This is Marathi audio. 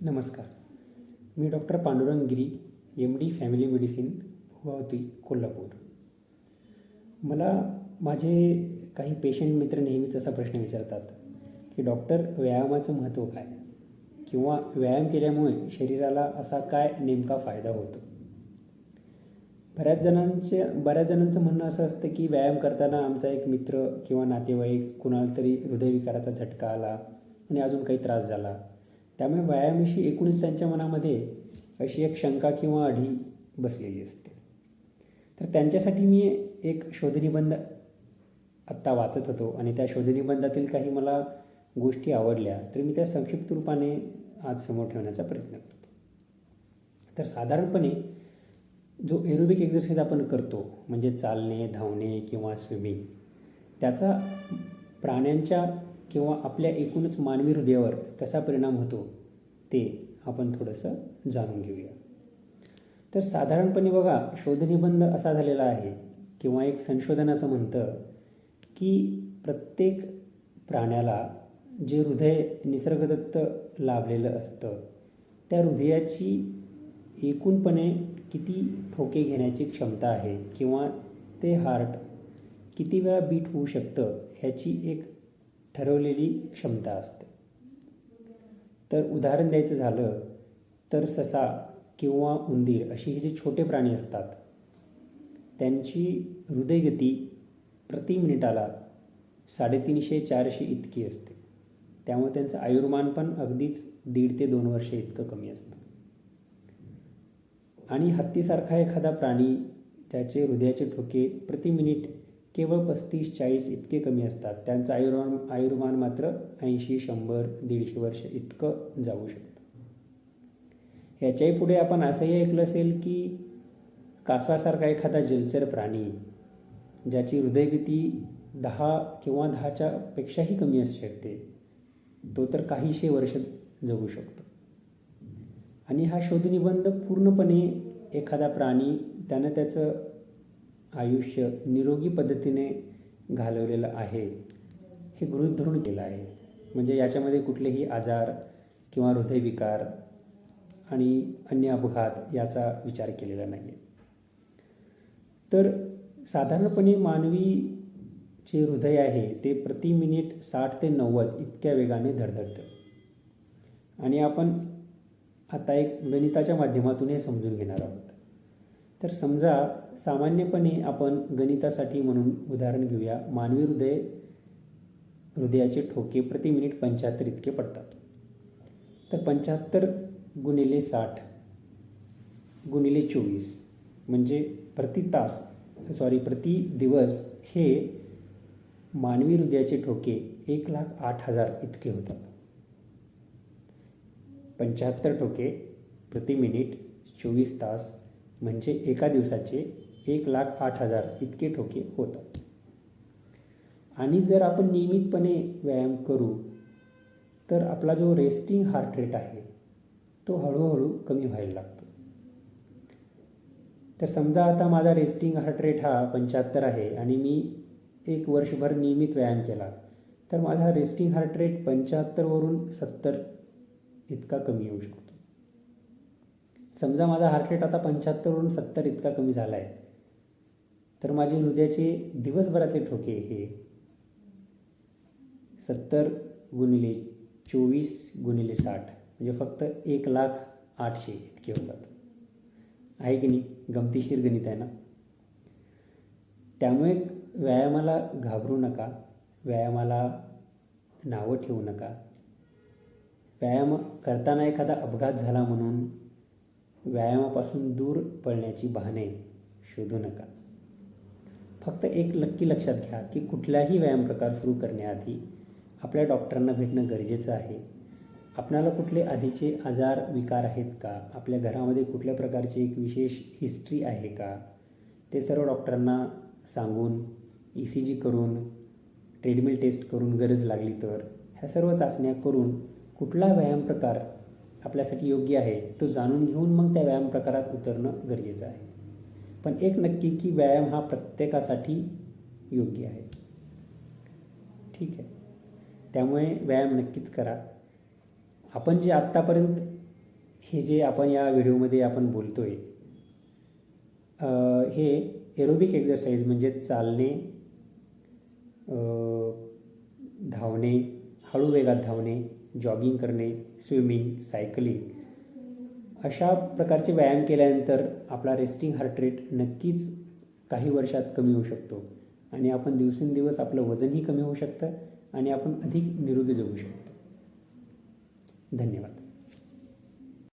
नमस्कार. मी doctor Pandurang Giri M D family medicine Bhogavati Kolhapur. मला माझे काही पेशंट मित्र नेहमीच असा प्रश्न विचारतात की डॉक्टर व्यायामाचं महत्त्व काय? किंवा व्यायाम केल्यामुळे शरीराला असा काय नेमका फायदा होतो? बऱ्याच जणांचे बऱ्याच जणांचं म्हणणं असं असतं की व्यायाम करताना आमचा एक मित्र किंवा नातेवाईक कुणाला तरी हृदयविकाराचा झटका आला आणि अजून काही त्रास झाला. त्यामुळे व्यायामाशी एकूणच त्यांच्या मनामध्ये अशी एक शंका किंवा अढी बसलेली असते. तर त्यांच्यासाठी मी एक शोधनिबंध आत्ता वाचत होतो आणि त्या शोधनिबंधातील काही मला गोष्टी आवडल्या तर मी त्या संक्षिप्त रूपाने आज समोर ठेवण्याचा प्रयत्न करतो. तर साधारणपणे जो एरोबिक एक्झरसाईज आपण करतो म्हणजे चालणे धावणे किंवा स्विमिंग त्याचा प्राण्यांच्या किंवा आपल्या एकूणच मानवी हृदयावर कसा परिणाम होतो ते आपण थोडंसं जाणून घेऊया. तर साधारणपणे बघा शोधनिबंध असा झालेला आहे किंवा एक संशोधन असं म्हणतं की प्रत्येक प्राण्याला जे हृदय निसर्गदत्त लाभलेलं असतं त्या हृदयाची एकूणपणे किती ठोके घेण्याची क्षमता आहे किंवा ते हार्ट किती वेळा बीट होऊ शकतं ह्याची एक ठरवलेली क्षमता असते. तर उदाहरण द्यायचं झालं तर ससा किंवा उंदीर अशी हे जे छोटे प्राणी असतात त्यांची हृदयगती प्रति मिनिटाला साडेतीनशे चारशे इतकी असते. त्यामुळे त्यांचं आयुर्मान पण अगदीच दीड ते दोन वर्षे इतकं कमी असतं. आणि हत्तीसारखा एखादा प्राणी त्याचे हृदयाचे ठोके प्रति मिनिट केवळ पस्तीस चाळीस इतके कमी असतात. त्यांचं आयुर्मान आयुर्मान मात्र ऐंशी शंभर दीडशे वर्ष इतकं जाऊ शकतं. ह्याच्याही पुढे आपण असंही ऐकलं असेल की कासवासारखा एखादा जलचर प्राणी ज्याची हृदयगती दहा किंवा दहाच्या पेक्षाही कमी असू शकते तो तर काहीशे वर्ष जगू शकतो. आणि हा शोधनिबंध पूर्णपणे एखादा प्राणी त्यानं त्याचं आयुष्य निरोगी पद्धतीने घालवलेलं आहे. हे गृहित धरून केलं आहे. म्हणजे याच्यामध्ये कुठलेही आजार किंवा हृदयविकार आणि अन्य अपघात याचा विचार केलेला नाही आहे तर साधारणपणे मानवी जे हृदय आहे ते प्रति मिनिट साठ ते नव्वद इतक्या वेगाने धडधडतं. आणि आपण आता एक गणिताच्या माध्यमातून हे समजून घेणार आहोत. तर समजा सामान्यपणे आपण गणितासाठी म्हणून उदाहरण घेऊया. मानवी हृदय हृदयाचे ठोके प्रति मिनिट पंच्याहत्तर इतके पडतात. तर पंच्याहत्तर गुणिले साठ गुणिले चोवीस म्हणजे प्रति तास सॉरी प्रति दिवस हे मानवी हृदयाचे ठोके एक लाख आठ हजार इतके होतात. पंच्याहत्तर ठोके प्रति मिनिट चोवीस तास म्हणजे एका दिवसाचे एक लाख आठ हजार इतके ठोके होतात. आणि जर आपण नियमितपणे व्यायाम करू तर आपला जो रेस्टिंग हार्ट रेट आहे तो हळूहळू कमी व्हायला लागतो. तर समजा आता माझा रेस्टिंग हार्ट रेट हा पंच्याहत्तर आहे आणि मी एक वर्षभर नियमित व्यायाम केला तर माझा रेस्टिंग हार्ट रेट पंच्याहत्तरवरून सत्तर इतका कमी येऊ शकतो. समजा माझा हार्ट रेट आता पंच्याहत्तरवरून सत्तर इतका कमी झाला आहे तर माझे हृदयाचे दिवसभरातले ठोके हे सत्तर गुणिले चोवीस गुणिले साठ म्हणजे फक्त एक लाख आठशे इतके होतात. आहे की नाही? गमतीशीर गणित आहे ना? त्यामुळे व्यायामाला घाबरू नका व्यायामाला नावं ठेवू नका. व्यायाम करताना एखादा अपघात झाला म्हणून व्यायामापासून दूर पळण्याची बहाणे शोधू नका. फक्त एक नक्की लक्षात घ्या की कुठलाही व्यायाम प्रकार सुरू करण्याआधी आपल्या डॉक्टरांना भेटणं गरजेचं आहे. आपणाला कुठले आधीचे आजार विकार आहेत का? आपल्या घरामध्ये कुठल्या प्रकारची एक विशेष हिस्ट्री आहे का? ते सर्व डॉक्टरांना सांगून ई सी जी करून ट्रेडमिल टेस्ट करून गरज लागली तर ह्या सर्व चाचण्या करून कुठला व्यायाम प्रकार आपल्यासाठी योग्य आहे तो जाणून घेऊन मग त्या व्यायाम प्रकारात उतरणं गरजेचं आहे. पण एक नक्की की व्यायाम हा प्रत्येकासाठी योग्य आहे. ठीक आहे. त्यामुळे व्यायाम नक्कीच करा. आपण जे आत्तापर्यंत हे जे आपण या व्हिडिओमध्ये आपण बोलतो आहे हे एरोबिक एक्झरसाईज म्हणजे चालणे धावणे हळू वेगात धावणे जॉगिंग करणे स्विमिंग सायकलिंग अशा प्रकारचे व्यायाम केल्यानंतर आपला रेस्टिंग हार्ट रेट नक्कीच काही वर्षात कमी होऊ शकतो. आणि आपण दिवसेंदिवस आपलं वजनही कमी होऊ शकतं आणि आपण अधिक निरोगी जगू शकतो. धन्यवाद.